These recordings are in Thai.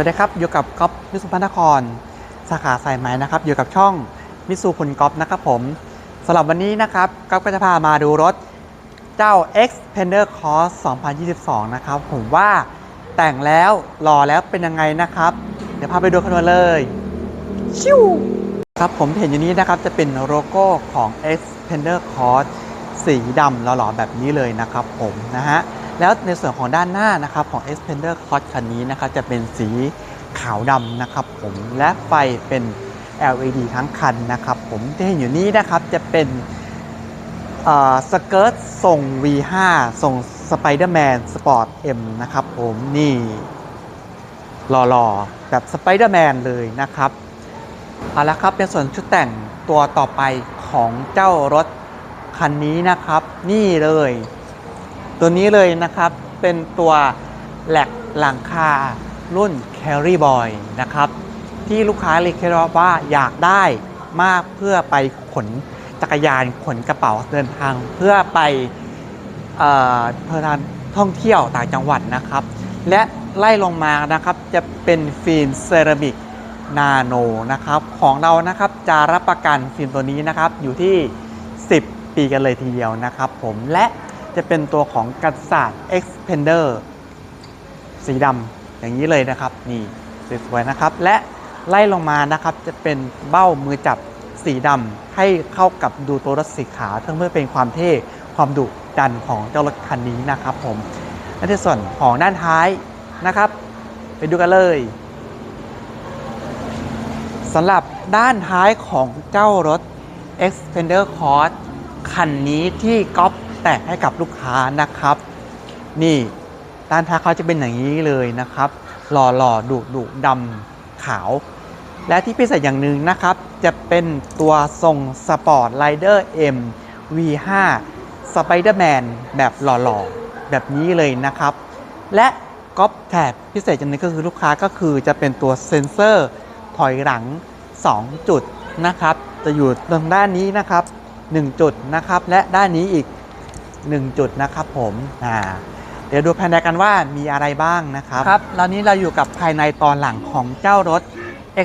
วัสดีครับอยู่กับก๊อฟมิสุพรรณคร สาขาสายไหมนะครับอยู่กับช่องมิสูคุณก๊อฟนะครับผมสำหรับวันนี้นะครับก๊อฟก็จะพามาดูรถเจ้า Xpander Cross 2022 นะครับ ผมว่าแต่งแล้วหล่อแล้วเป็นยังไงนะครับ เดี๋ยวพาไปดูกันเลยชิวครับผมเห็นอยู่นี้นะครับจะเป็นโลโก้ของ Xpander Cross สีดำหล่อๆแบบนี้เลยนะครับผมนะฮะ แล้วในส่วนของด้านหน้านะครับของ Xpander Cross คันนี้นะครับจะเป็นสีขาวดำนะครับผมและไฟเป็น LED ทั้งคันนะครับผมที่เห็นอยู่นี้นะครับจะเป็นสเกิร์ตทรง V5 ทรง Spider-Man Sport M นะครับผมนี่หล่อๆ แบบ Spider-Man เลยนะครับเอาละครับในส่วนชุดแต่งตัวต่อไปของเจ้ารถคันนี้นะครับ นี่เลย ตัวนี้เลยนะครับเป็นตัวแหลกหลังคารุ่น Carry Boy นะครับ ที่ลูกค้าเรียกว่าอยากได้มากเพื่อไปขนจักรยานขนกระเป๋าเดินทาง เพื่อไปเพื่อทางท่องเที่ยวต่างจังหวัดนะครับ และไล่ลงมานะครับจะเป็นฟิล์มเซรามิกนาโนนะครับของเรานะครับจะรับประกันฟิล์มตัวนี้นะครับอยู่ที่ 10 ปีกันเลยทีเดียวนะครับ ผมและ จะเป็นตัวของกันศาสตร์ Expander สีดำอย่างนี้เลยนะครับนี่สวยๆนะครับและไล่ลงมานะครับจะเป็นเบ้ามือจับสีดำให้เข้ากับดูตัวรถสีขาวทั้งเพื่อเป็นความเท่ความดุดันของเจ้ารถคันนี้นะครับผมและในส่วนของด้านท้ายนะครับ ไปดูกันเลยสำหรับด้านท้ายของเจ้ารถ Xpander Cross คันนี้ที่ก๊อป แต่ให้กับลูกค้านะครับ นี่ด้านท้ายเขาจะเป็นอย่างนี้เลยนะครับ หล่อหล่อดุดุดำขาว และที่พิเศษอย่างหนึ่งนะครับ จะเป็นตัวทรงสปอร์ตไ i เดอร์ M V5 Spider-Man แบบหล่อๆ แบบนี้เลยนะครับ และก๊อปแถบพิเศษอย่างนึงก็คือลูกค้าก็คือจะเป็นตัวเซ็นเซอร์ถอยหลัง 2 จุดนะครับ จะอยู่ตรงด้านนี้นะครับ 1 จุดนะครับ และด้านนี้อีก 1 จุดนะครับผมอ่าเดี๋ยวดูภายในกันว่ามีอะไรบ้างนะครับครับแล้วนี้เราอยู่กับภายในตอนหลังของเจ้ารถ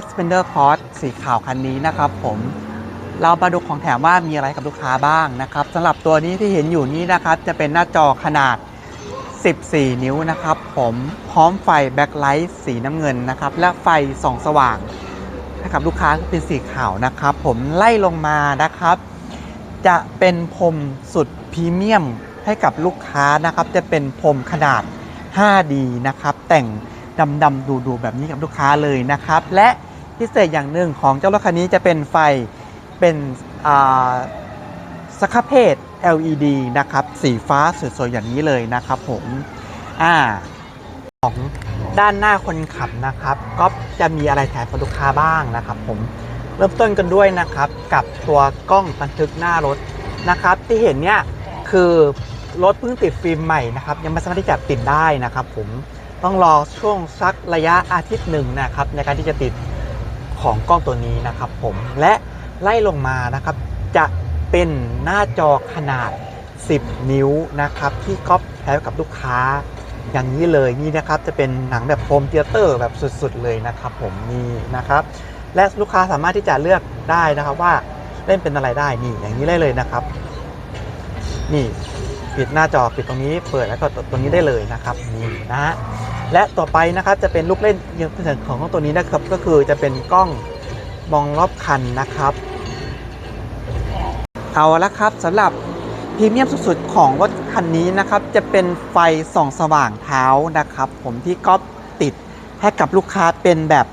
Xpander Cross สีขาวคันนี้นะครับผมเรามาดูของแถมว่ามีอะไรกับลูกค้าบ้างนะครับสำหรับตัวนี้ที่เห็นอยู่นี้นะครับจะเป็นหน้าจอขนาด 14 นิ้วนะครับผมพร้อมไฟแบ็คไลท์สีน้ำเงินนะครับและไฟส่องสว่างให้กับลูกค้าเป็นสีขาวนะครับ ผมไล่ลงมานะครับ จะเป็นพรมสุด พรีเมียมให้กับลูกค้านะครับจะเป็นพรมขนาด 5D นะครับ แต่งดำๆดูๆแบบนี้กับลูกค้าเลยนะครับ และพิเศษอย่างหนึ่งของเจ้ารถคันนี้จะเป็นไฟเป็นสครับเพศ LED นะครับ สีฟ้าสวยๆอย่างนี้เลยนะครับผมอ่าของด้านหน้าคนขับนะครับ ก็จะมีอะไรแถมกับลูกค้าบ้างนะครับ ผมเริ่มต้นกันด้วยนะครับ กับตัวกล้องบันทึกหน้ารถนะครับ ที่เห็นเนี่ย คือรถเพิ่งติดฟิล์มใหม่นะครับยังไม่สามารถที่จะติดได้นะครับผมต้องรอช่วงสักระยะอาทิตย์หนึ่งนะครับในการที่จะติดของกล้องตัวนี้นะครับผมและไล่ลงมานะครับจะเป็นหน้าจอขนาด 10 นิ้วนะครับที่ก๊อปแถมกับลูกค้าอย่างนี้เลยนี่นะครับจะเป็นหนังแบบโฮมเทเตอร์แบบสุดๆเลยนะครับผมนี่นะครับและลูกค้าสามารถที่จะเลือกได้นะครับว่าเล่นเป็นอะไรได้นี่อย่างนี้ได้เลยนะครับ นี่ปิดหน้าจอปิดตรงนี้เปิดแล้วก็ตรงนี้ได้เลยนะครับนี่นะฮะและต่อไปนะครับจะเป็นลูกเล่นยังเสริมของตัวนี้นะครับ ก็คือจะเป็นกล้องมองรอบคันนะครับ เอาละครับสำหรับพรีเมียมสุดๆของรถคันนี้นะครับ จะเป็นไฟส่องสว่างเท้านะครับ ผมที่ก๊อปติดให้กับลูกค้าเป็นแบบ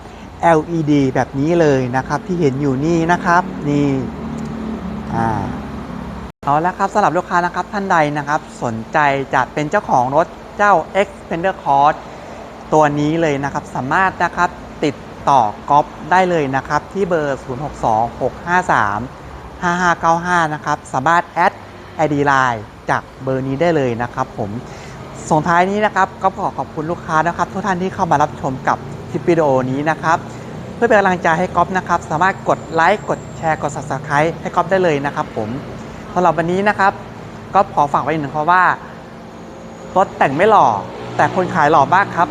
LED แบบนี้เลยนะครับ ที่เห็นอยู่นี่นะครับ นี่อ่า เอาละครับสำหรับลูกค้านะครับท่านใดนะครับ สนใจจะเป็นเจ้าของรถเจ้า Xpander Cross ตัวนี้เลยนะครับสามารถนะครับติดต่อก๊อปได้เลยนะครับที่เบอร์ 062653 5595 นะครับสามารถแอด ID Line จากเบอร์นี้ได้เลยนะครับผมส่งท้ายนี้นะครับก็ขอขอบคุณลูกค้านะครับ ทุกท่านที่เข้ามารับชมกับคลิปวิดีโอนี้นะครับเพื่อเป็นกำลังใจให้ก๊อฟนะครับ สามารถกดไลค์กดแชร์กด subscribe ให้ก๊อฟได้เลยนะครับผม สำหรับวันนี้นะครับก็ขอฝากไว้หนึ่งเพราะว่ารถแต่งไม่หล่อ แต่คนขายหล่อมากครับ